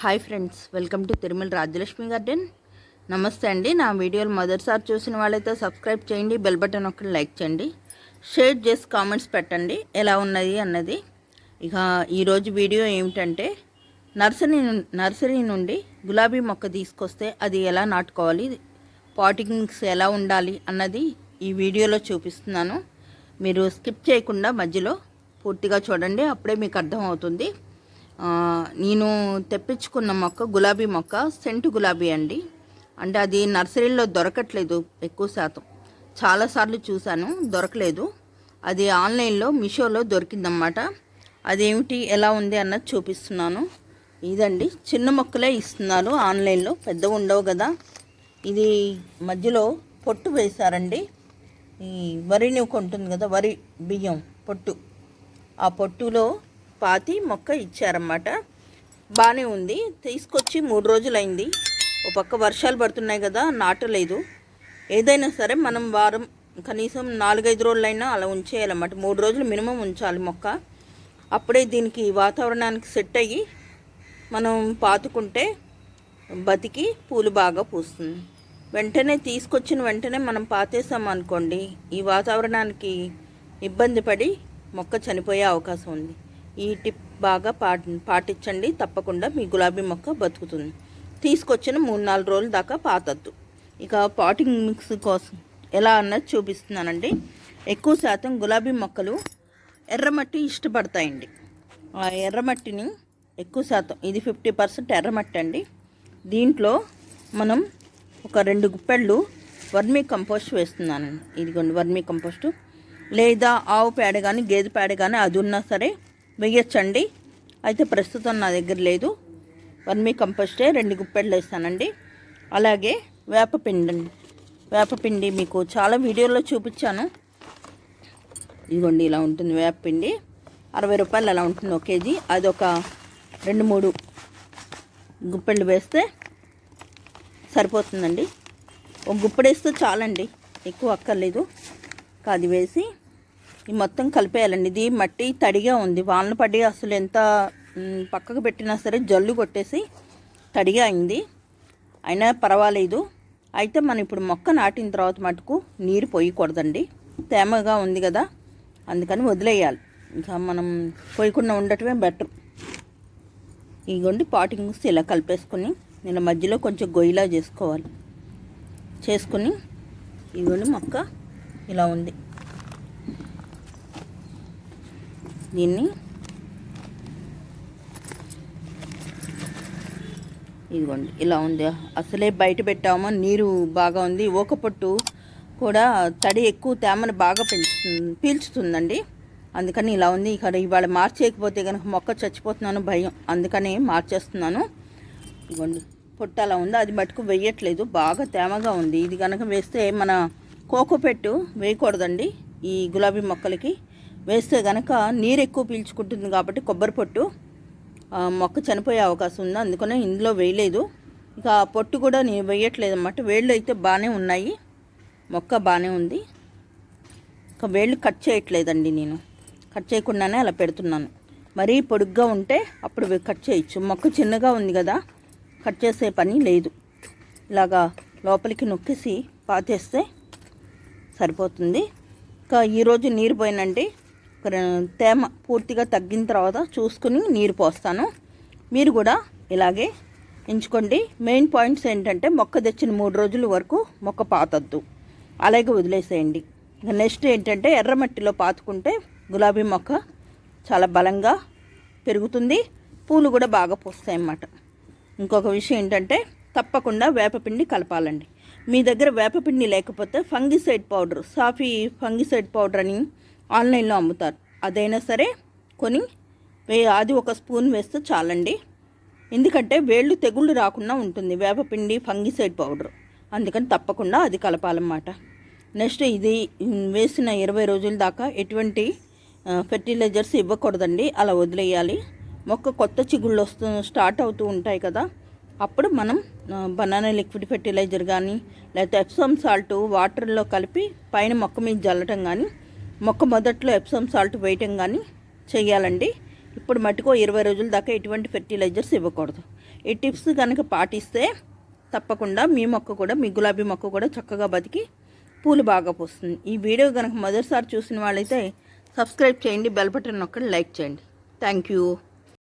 Hi friends welcome to Tirumala Rajyalakshmi garden నమస్తే అండి. నా వీడియోలు మొదటిసారి చూసిన వాళ్ళైతే సబ్స్క్రైబ్ చేయండి బెల్ బటన్ ఒకటి లైక్ చేయండి. షేర్ చేసి కామెంట్స్ పెట్టండి. ఎలా ఉన్నది అన్నది. ఇక ఈరోజు వీడియో ఏమిటంటే నర్సరీ ను- నర్సరీ నుండి గులాబీ మొక్క తీసుకొస్తే అది ఎలా నాటుకోవాలి పాటింగ్స్ ఎలా ఉండాలి అన్నది ఈ వీడియోలో చూపిస్తున్నాను. మీరు స్కిప్ చేయకుండా మధ్యలో పూర్తిగా చూడండి అప్పుడే మీకు అర్థమవుతుంది. నేను తెప్పించుకున్న మొక్క గులాబీ మొక్క సెంటు గులాబీ అండి. అంటే అది నర్సరీలో దొరకట్లేదు ఎక్కువ శాతం. చాలాసార్లు చూశాను దొరకలేదు. అది ఆన్లైన్లో మీషోలో దొరికిందన్నమాట. అదేమిటి ఎలా ఉంది అన్నది చూపిస్తున్నాను. ఇదండి చిన్న మొక్కలే ఇస్తున్నారు ఆన్లైన్లో పెద్ద ఉండవు కదా. ఇది మధ్యలో పొట్టు వేశారండి. ఈ వరి నూక ఉంటుంది కదా వరి బియ్యం పొట్టు. ఆ పొట్టులో పాతి మొక్క ఇచ్చారన్నమాట. బాగానే ఉంది. తీసుకొచ్చి మూడు రోజులైంది. ఒక పక్క వర్షాలు పడుతున్నాయి కదా నాటలేదు. ఏదైనా సరే మనం వారం కనీసం నాలుగైదు రోజులైనా అలా ఉంచేయాలన్నమాట. మూడు రోజులు మినిమం ఉంచాలి మొక్క. అప్పుడే దీనికి వాతావరణానికి సెట్ అయ్యి మనం పాతుకుంటే బతికి పూలు బాగా పూస్తుంది. వెంటనే తీసుకొచ్చిన వెంటనే మనం పాతేసాం అనుకోండి ఈ వాతావరణానికి ఇబ్బంది పడి మొక్క చనిపోయే అవకాశం ఉంది. ఈ టిప్ బాగా పాటించండి. తప్పకుండా మీ గులాబీ మొక్క బతుకుతుంది. తీసుకొచ్చిన మూడు నాలుగు రోజుల దాకా పాతద్దు. ఇక పాటింగ్ మిక్స్ కోసం ఎలా అన్నది చూపిస్తున్నానండి. ఎక్కువ శాతం గులాబీ మొక్కలు ఎర్రమట్టి ఇష్టపడతాయండి. ఆ ఎర్రమట్టిని ఎక్కువ శాతం ఇది ఫిఫ్టీ పర్సెంట్ ఎర్రమట్టి అండి. దీంట్లో మనం ఒక రెండు గుప్పెళ్ళు వర్మీ కంపోస్ట్ వేస్తున్నానండి. ఇదిగోండి వర్మీ కంపోస్టు. లేదా ఆవు పేడ కానీ గేదె పేడ కానీ అది ఉన్నా సరే వేయచ్చండి. అయితే ప్రస్తుతం నా దగ్గర లేదు. వర్మీ కంపోస్టే రెండు గుప్పెళ్ళు వేస్తానండి. అలాగే వేపపిండి అండి. వేపపిండి మీకు చాలా వీడియోలో చూపించాను. ఇదిగోండి ఇలా ఉంటుంది వేపపిండి అరవై రూపాయలు అలా ఉంటుంది ఒక కేజీ. అది ఒక రెండు మూడు గుప్పెళ్ళు వేస్తే సరిపోతుందండి. ఒక గుప్పెడు వేస్తే చాలండి. ఎక్కువ అక్కర్లేదు. కాది అది వేసి ఈ మొత్తం కలిపేయాలండి. ఇది మట్టి తడిగా ఉంది. వానలు పడి అసలు ఎంత పక్కకు పెట్టినా సరే జల్లు కొట్టేసి తడిగా అయింది. అయినా పర్వాలేదు. అయితే మనం ఇప్పుడు మొక్క నాటిన తర్వాత మటుకు నీరు పోయకూడదండి. తేమగా ఉంది కదా అందుకని వదిలేయాలి. ఇంకా మనం పోయకుండా ఉండటమే బెటర్. ఇగోండి పాటింగ్స్ ఇలా కలిపేసుకొని నేను మధ్యలో కొంచెం గొయ్యిలా చేసుకోవాలి. చేసుకుని ఇదిగోండి మొక్క ఇలా ఉంది. దీన్ని. ఇదిగోండి ఇలా ఉంది. అసలే బయట పెట్టామో నీరు బాగా ఉంది. ఓక పొట్టు కూడా తడి ఎక్కువ తేమను బాగా పెంచుతుంది పీల్చుతుందండి. అందుకని ఇలా ఉంది. ఇక్కడ ఇవాళ మార్చేయకపోతే కనుక మొక్క చచ్చిపోతున్నాను భయం. అందుకని మార్చేస్తున్నాను. ఇదిగోండి పొట్టు అలా ఉంది. అది మటుకు వేయట్లేదు. బాగా తేమగా ఉంది. ఇది కనుక వేస్తే మన కోకోపెట్టు వేయకూడదండి ఈ గులాబీ మొక్కలకి. వేస్తే కనుక నీరు ఎక్కువ పీల్చుకుంటుంది కాబట్టి కొబ్బరి పొట్టు మొక్క చనిపోయే అవకాశం ఉంది. అందుకనే ఇందులో వేయలేదు. ఇక పొట్టు కూడా నేను వేయట్లేదు అన్నమాట. వేళ్ళు అయితే బాగానే ఉన్నాయి. మొక్క బాగానే ఉంది. ఇక వేళ్ళు కట్ చేయట్లేదండి నేను. కట్ చేయకుండానే అలా పెడుతున్నాను. మరీ పొడుగ్గా ఉంటే అప్పుడు కట్ చేయొచ్చు. మొక్క చిన్నగా ఉంది కదా కట్ చేసే పని లేదు. ఇలాగా లోపలికి నొక్కేసి పాతేస్తే సరిపోతుంది. ఇంకా ఈరోజు నీరు పోయినండి ఒక తేమ పూర్తిగా తగ్గిన తర్వాత చూసుకుని నీరు పోస్తాను. మీరు కూడా ఇలాగే ఎంచుకోండి. మెయిన్ పాయింట్స్ ఏంటంటే మొక్క తెచ్చిన మూడు రోజుల వరకు మొక్క పాతద్దు. అలాగే వదిలేసేయండి. నెక్స్ట్ ఏంటంటే ఎర్రమట్టిలో పాతుకుంటే గులాబీ మొక్క చాలా బలంగా పెరుగుతుంది. పూలు కూడా బాగా పూస్తాయి అన్నమాట. ఇంకొక విషయం ఏంటంటే తప్పకుండా వేపపిండి కలపాలండి. మీ దగ్గర వేపపిండి లేకపోతే ఫంగిసైడ్ పౌడర్ సాఫీ ఫంగిసైడ్ పౌడర్ అని ఆన్లైన్లో అమ్ముతారు. అదైనా సరే కొని వే అది ఒక స్పూన్ వేస్తే చాలండి. ఎందుకంటే వేళ్ళు తెగుళ్ళు రాకుండా ఉంటుంది. వేపపిండి ఫంగిసైడ్ పౌడర్. అందుకని తప్పకుండా అది కలపాలన్నమాట. నెక్స్ట్ ఇది వేసిన ఇరవై రోజుల దాకా ఎటువంటి ఫెర్టిలైజర్స్ ఇవ్వకూడదండి. అలా వదిలేయాలి. మొక్క కొత్త చిగుళ్ళు వస్తూ స్టార్ట్ అవుతూ ఉంటాయి కదా. అప్పుడు మనం బనానా లిక్విడ్ ఫెర్టిలైజర్ కానీ లేకపోతే ఎప్సమ్ సాల్ట్ వాటర్లో కలిపి పైన మొక్క మీద జల్లటం కానీ మొక్క మొదట్లో ఎప్సమ్ సాల్ట్ వేయటం కానీ చేయాలండి. ఇప్పుడు మటుకో ఇరవై రోజుల దాకా ఎటువంటి ఫెర్టిలైజర్స్ ఇవ్వకూడదు. ఈ టిప్స్ కనుక పాటిస్తే తప్పకుండా మీ మొక్క కూడా మీ గులాబీ మొక్క కూడా చక్కగా బతికి పూలు బాగా పూస్తుంది. ఈ వీడియో కనుక మొదటిసారి చూసిన వాళ్ళైతే సబ్స్క్రైబ్ చేయండి బెల్ బటన్ నొక్కండి లైక్ చేయండి. Thank you